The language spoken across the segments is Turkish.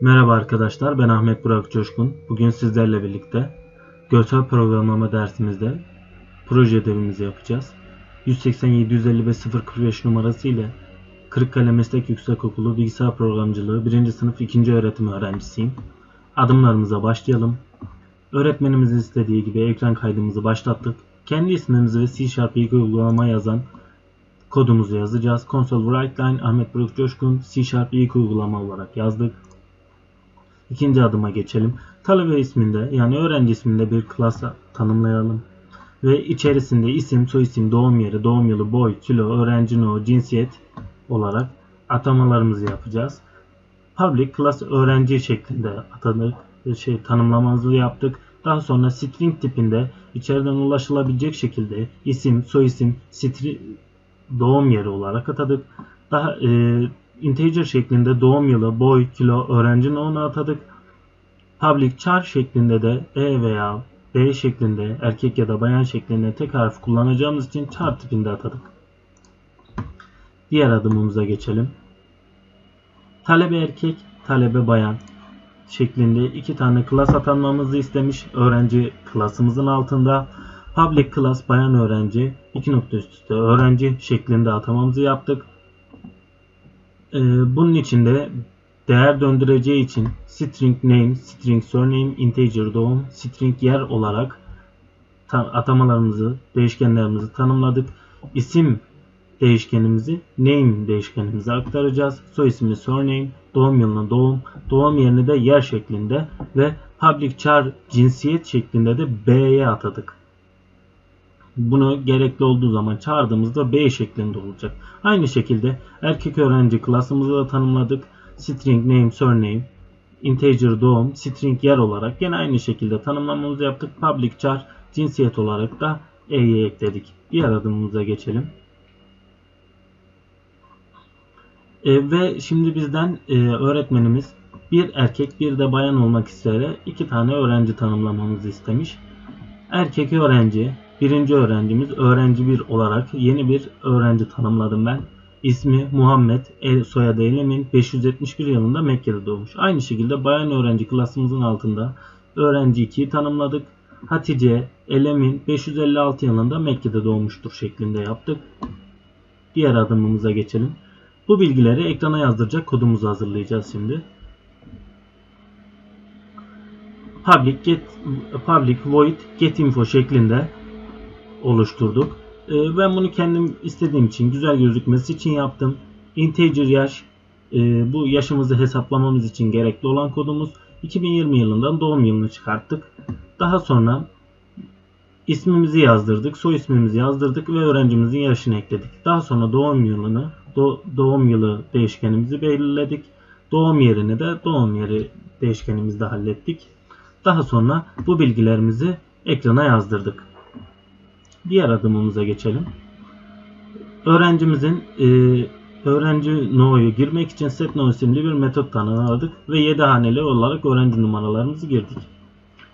Merhaba arkadaşlar, ben Ahmet Burak Coşkun. Bugün sizlerle birlikte görsel programlama dersimizde proje ödevimizi yapacağız. 180 045 numarası ile Kırıkkale Meslek Yüksekokulu Bilgisayar Programcılığı 1. sınıf 2. öğretim öğrencisiyim. Adımlarımıza başlayalım. Öğretmenimizin istediği gibi ekran kaydımızı başlattık. Kendi ismimizi ve C Sharp ilgili uygulama yazan kodumuzu yazacağız. Console write line Ahmet Burak Coşkun C Sharp ilk uygulama olarak yazdık. İkinci adıma geçelim. Talebe isminde yani öğrenci isminde bir class tanımlayalım. Ve içerisinde isim, soyisim, doğum yeri, doğum yılı, boy, kilo, öğrenci no, cinsiyet olarak atamalarımızı yapacağız. Public class öğrenci şeklinde atadık. Şey, tanımlamamızı yaptık. Daha sonra string tipinde içeriden ulaşılabilecek şekilde isim, soyisim, string, doğum yeri olarak atadık. Daha e, integer şeklinde doğum yılı, boy, kilo, öğrenci no'unu atadık. Public char şeklinde de E veya B şeklinde erkek ya da bayan şeklinde tek harf kullanacağımız için char tipinde atadık. Diğer adımımıza geçelim. Talebe erkek, talebe bayan şeklinde iki tane klas atanmamızı istemiş. Öğrenci klasımızın altında public class bayan öğrenci iki nokta üst üste öğrenci şeklinde atamamızı yaptık. Ee, bunun içinde değer döndüreceği için string name, string surname, integer doğum, string yer olarak atamalarımızı, değişkenlerimizi tanımladık. İsim değişkenimizi name değişkenimize aktaracağız. Soy ismi surname, doğum yılına doğum, doğum yerini de yer şeklinde ve public char cinsiyet şeklinde de B'ye atadık. Bunu gerekli olduğu zaman çağırdığımızda B şeklinde olacak. Aynı şekilde erkek öğrenci klasımızı da tanımladık. String name, surname, integer doğum, string yer olarak yine aynı şekilde tanımlamamızı yaptık. Public char cinsiyet olarak da E'ye ekledik. Diğer adımımıza geçelim. E, ve şimdi bizden e, öğretmenimiz bir erkek bir de bayan olmak üzere iki tane öğrenci tanımlamamızı istemiş. Erkek öğrenci, birinci öğrencimiz öğrenci bir olarak yeni bir öğrenci tanımladım ben. İsmi Muhammed, el, soyadı Elemin, 571 yılında Mekke'de doğmuş. Aynı şekilde bayan öğrenci klasımızın altında öğrenci 2'yi tanımladık. Hatice, Elemin 556 yılında Mekke'de doğmuştur şeklinde yaptık. Diğer adımımıza geçelim. Bu bilgileri ekrana yazdıracak kodumuzu hazırlayacağız şimdi. Public get public void get info şeklinde oluşturduk. Ee, ben bunu kendim istediğim için güzel gözükmesi için yaptım. Integer yaş e, bu yaşımızı hesaplamamız için gerekli olan kodumuz 2020 yılından doğum yılını çıkarttık. Daha sonra ismimizi yazdırdık, soy ismimizi yazdırdık ve öğrencimizin yaşını ekledik. Daha sonra doğum yılını, do, doğum yılı değişkenimizi belirledik. Doğum yerini de doğum yeri değişkenimizde hallettik. Daha sonra bu bilgilerimizi ekrana yazdırdık. Diğer adımımıza geçelim. Öğrencimizin e, öğrenci no'yu girmek için setNo isimli bir metot tanımladık ve 7 haneli olarak öğrenci numaralarımızı girdik.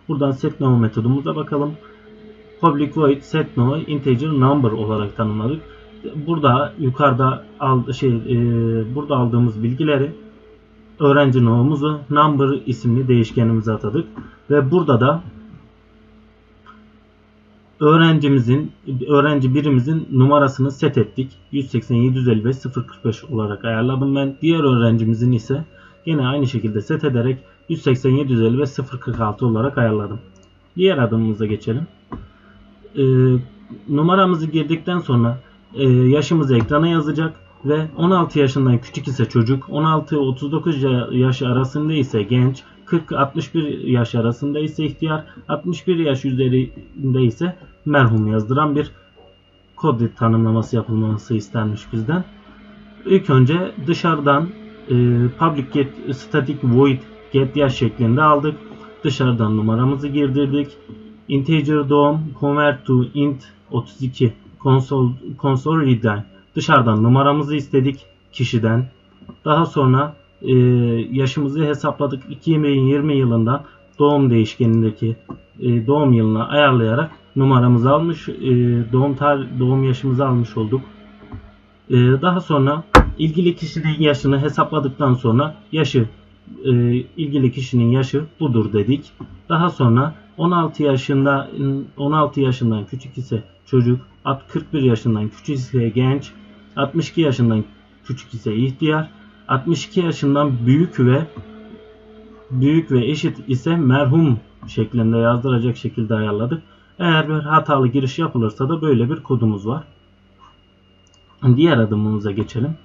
Buradan setNo metodumuza bakalım. Public void setNo integer number olarak tanımladık. Burada yukarıda al, şey e, burada aldığımız bilgileri öğrenci no'muzu number isimli değişkenimize atadık ve burada da öğrencimizin öğrenci birimizin numarasını set ettik. 180 755 045 olarak ayarladım ben. Diğer öğrencimizin ise yine aynı şekilde set ederek 180 755 046 olarak ayarladım. Diğer adımımıza geçelim. Ee, numaramızı girdikten sonra e, yaşımızı ekrana yazacak ve 16 yaşından küçük ise çocuk, 16-39 yaş arasında ise genç, 40-61 yaş arasında ise ihtiyar, 61 yaş üzerinde ise merhum yazdıran bir kod tanımlaması yapılması istenmiş bizden. İlk önce dışarıdan e, public get static void get yaş şeklinde aldık. Dışarıdan numaramızı girdirdik. Integer doğum convert to int 32 console console readline dışarıdan numaramızı istedik kişiden. Daha sonra e, yaşımızı hesapladık. 2020 yılından doğum değişkenindeki e, doğum yılına ayarlayarak numaramızı almış, e, doğum tar doğum yaşımızı almış olduk. E, daha sonra ilgili kişinin yaşını hesapladıktan sonra yaşı e, ilgili kişinin yaşı budur dedik. Daha sonra 16 yaşında 16 yaşından küçük ise çocuk, 41 yaşından küçük ise genç, 62 yaşından küçük ise ihtiyar, 62 yaşından büyük ve büyük ve eşit ise merhum şeklinde yazdıracak şekilde ayarladık. Eğer bir hatalı giriş yapılırsa da böyle bir kodumuz var. Diğer adımımıza geçelim.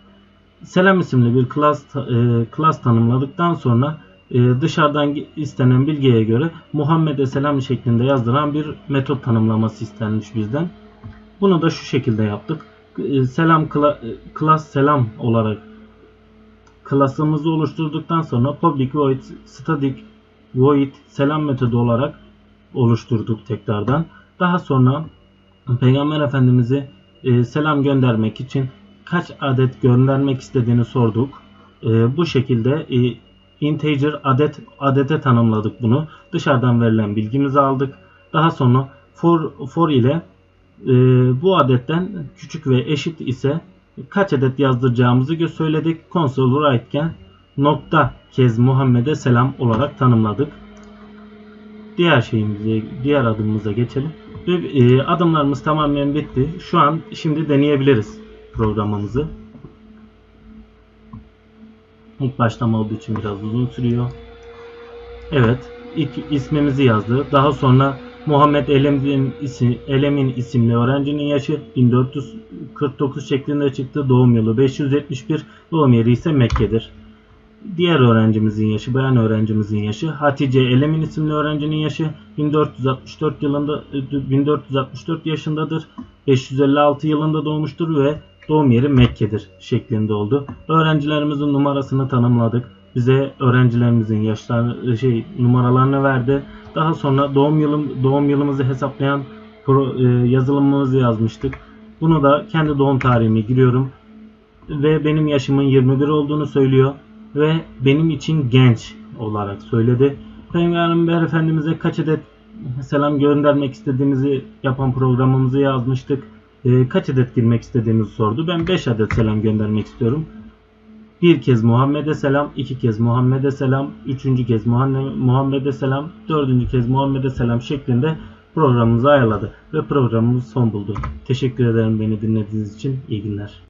Selam isimli bir klas, e, klas tanımladıktan sonra e, dışarıdan istenen bilgiye göre Muhammed'e selam şeklinde yazdıran bir metot tanımlaması istenmiş bizden. Bunu da şu şekilde yaptık. E, selam kla, e, klas selam olarak klasımızı oluşturduktan sonra public void static void selam metodu olarak oluşturduk tekrardan. Daha sonra Peygamber Efendimiz'i e, selam göndermek için kaç adet göndermek istediğini sorduk. E, bu şekilde e, integer adet adete tanımladık bunu. Dışarıdan verilen bilgimizi aldık. Daha sonra for for ile e, bu adetten küçük ve eşit ise kaç adet yazdıracağımızı söyledik. Console write'ken nokta kez Muhammed'e selam olarak tanımladık. Diğer şeyimize, diğer adımımıza geçelim. Ve e, adımlarımız tamamen bitti. Şu an şimdi deneyebiliriz programımızı. İlk başlama olduğu için biraz uzun sürüyor. Evet, ilk ismimizi yazdı. Daha sonra Muhammed Elem'in isim, Elem'in isimli öğrencinin yaşı 1449 şeklinde çıktı. Doğum yılı 571, doğum yeri ise Mekke'dir. Diğer öğrencimizin yaşı, bayan öğrencimizin yaşı, Hatice Elemin isimli öğrencinin yaşı 1464 yılında 1464 yaşındadır. 556 yılında doğmuştur ve doğum yeri Mekke'dir şeklinde oldu. Öğrencilerimizin numarasını tanımladık. Bize öğrencilerimizin yaşlarını şey numaralarını verdi. Daha sonra doğum yılım doğum yılımızı hesaplayan pro, e, yazılımımızı yazmıştık. Bunu da kendi doğum tarihimi giriyorum ve benim yaşımın 21 olduğunu söylüyor ve benim için genç olarak söyledi. Peygamber Efendimiz'e kaç adet selam göndermek istediğimizi yapan programımızı yazmıştık. E, kaç adet girmek istediğimizi sordu. Ben 5 adet selam göndermek istiyorum. Bir kez Muhammed'e selam, iki kez Muhammed'e selam, üçüncü kez Muhammed'e selam, dördüncü kez Muhammed'e selam şeklinde programımızı ayarladı ve programımız son buldu. Teşekkür ederim beni dinlediğiniz için. İyi günler.